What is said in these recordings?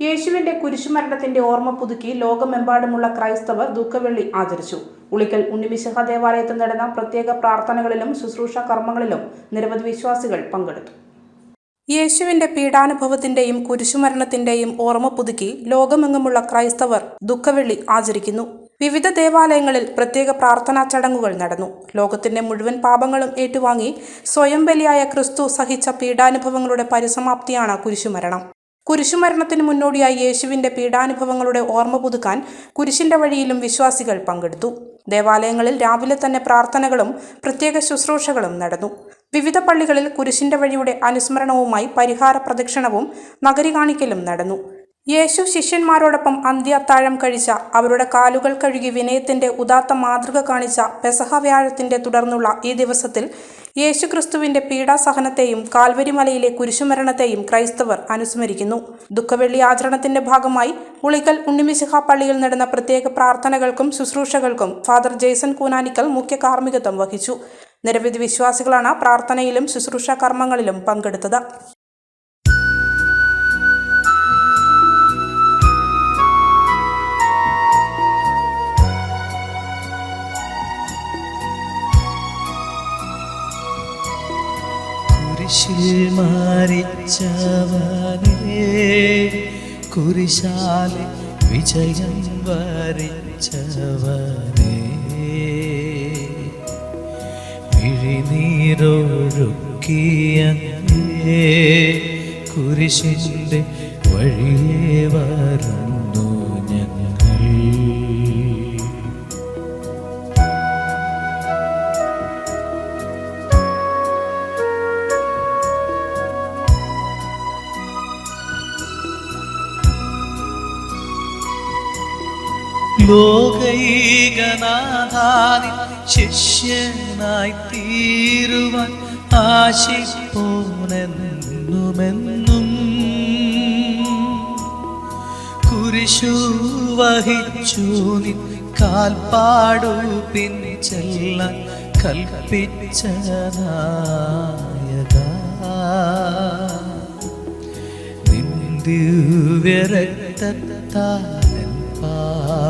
യേശുവിന്റെ കുരിശുമരണത്തിന്റെ ഓർമ്മ പുതുക്കി ലോകമെമ്പാടുമുള്ള ക്രൈസ്തവർ ദുഃഖവെള്ളി ആചരിച്ചു. ഉളിക്കൽ ഉണ്ണിമിശഹ ദേവാലയത്തിൽ നടന്ന പ്രത്യേക പ്രാർത്ഥനകളിലും ശുശ്രൂഷ കർമ്മങ്ങളിലും നിരവധി വിശ്വാസികൾ പങ്കെടുത്തു. യേശുവിന്റെ പീഡാനുഭവത്തിന്റെയും കുരിശുമരണത്തിന്റെയും ഓർമ്മ പുതുക്കി ലോകമെങ്ങുമുള്ള ക്രൈസ്തവർ ദുഃഖവെള്ളി ആചരിക്കുന്നു. വിവിധ ദേവാലയങ്ങളിൽ പ്രത്യേക പ്രാർത്ഥനാ ചടങ്ങുകൾ നടന്നു. ലോകത്തിന്റെ മുഴുവൻ പാപങ്ങളും ഏറ്റുവാങ്ങി സ്വയം ബലിയായ ക്രിസ്തു സഹിച്ച പീഡാനുഭവങ്ങളുടെ പരിസമാപ്തിയാണ് കുരിശുമരണം. കുരിശുമരണത്തിന് മുന്നോടിയായി യേശുവിന്റെ പീഡാനുഭവങ്ങളുടെ ഓർമ്മ പുതുക്കാൻ കുരിശിന്റെ വഴിയിലും വിശ്വാസികൾ പങ്കെടുത്തു. ദേവാലയങ്ങളിൽ രാവിലെ തന്നെ പ്രാർത്ഥനകളും പ്രത്യേക ശുശ്രൂഷകളും നടന്നു. വിവിധ പള്ളികളിൽ കുരിശിന്റെ വഴിയുടെ അനുസ്മരണവുമായി പരിഹാര പ്രദക്ഷിണവും നഗരി കാണിക്കലും നടന്നു. യേശു ശിഷ്യന്മാരോടൊപ്പം അന്ത്യത്താഴം കഴിച്ച അവരുടെ കാലുകൾ കഴുകി വിനയത്തിന്റെ ഉദാത്ത മാതൃക കാണിച്ച പെസഹ വ്യാഴത്തിന്റെ തുടർന്നുള്ള ഈ ദിവസത്തിൽ യേശു ക്രിസ്തുവിന്റെ പീഡാസഹനത്തെയും കാൽവരിമലയിലെ കുരിശുമരണത്തെയും ക്രൈസ്തവർ അനുസ്മരിക്കുന്നു. ദുഃഖവെള്ളി ആചരണത്തിന്റെ ഭാഗമായി ഉളിക്കൽ ഉണ്ണിമിശിഹ പള്ളിയിൽ നടന്ന പ്രത്യേക പ്രാർത്ഥനകൾക്കും ശുശ്രൂഷകൾക്കും ഫാദർ ജെയ്സൺ കൂനാനിക്കൽ മുഖ്യ കാർമ്മികത്വം വഹിച്ചു. നിരവധി വിശ്വാസികളാണ് പ്രാർത്ഥനയിലും ശുശ്രൂഷ കർമ്മങ്ങളിലും പങ്കെടുത്തത്. കുരിശിൽ മരിച്ചവനെ കുരിശാലെ വിജയം വരിച്ചവനെ. മിഴിനീരൊഴുക്കിയ കുരിശിന്റെ വഴിയേ വരുന്നു. ലോകൈകനാഥാനി ശിഷ്യനായി തീരുവാൻ ആശിപ്പോനെന്നുമെന്നും കുരിശു വഹിച്ചു നിൻ കാൽപാടു പിൻചെല്ലാൻ കൽപ്പിച്ച നായക. നിന്ദിവ്യരക്തത്താലൻ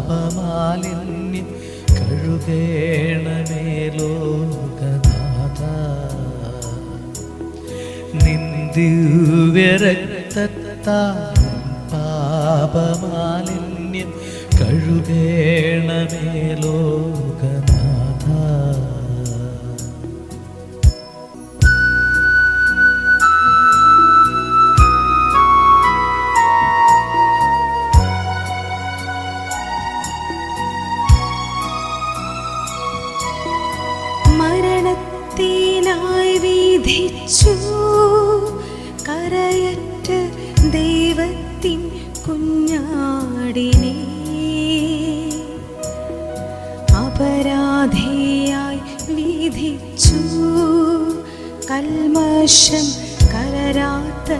പാപമാലിന്യം കഴുകേണമേ ലോകനാഥ. നിന്ദിവ്യരക്തത്താലൻ പാപമാലിന്യം കഴുകേണമേ ലോകനാഥ. കൽമഷം കലരാത്ത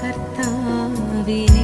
കർത്താവിനെ.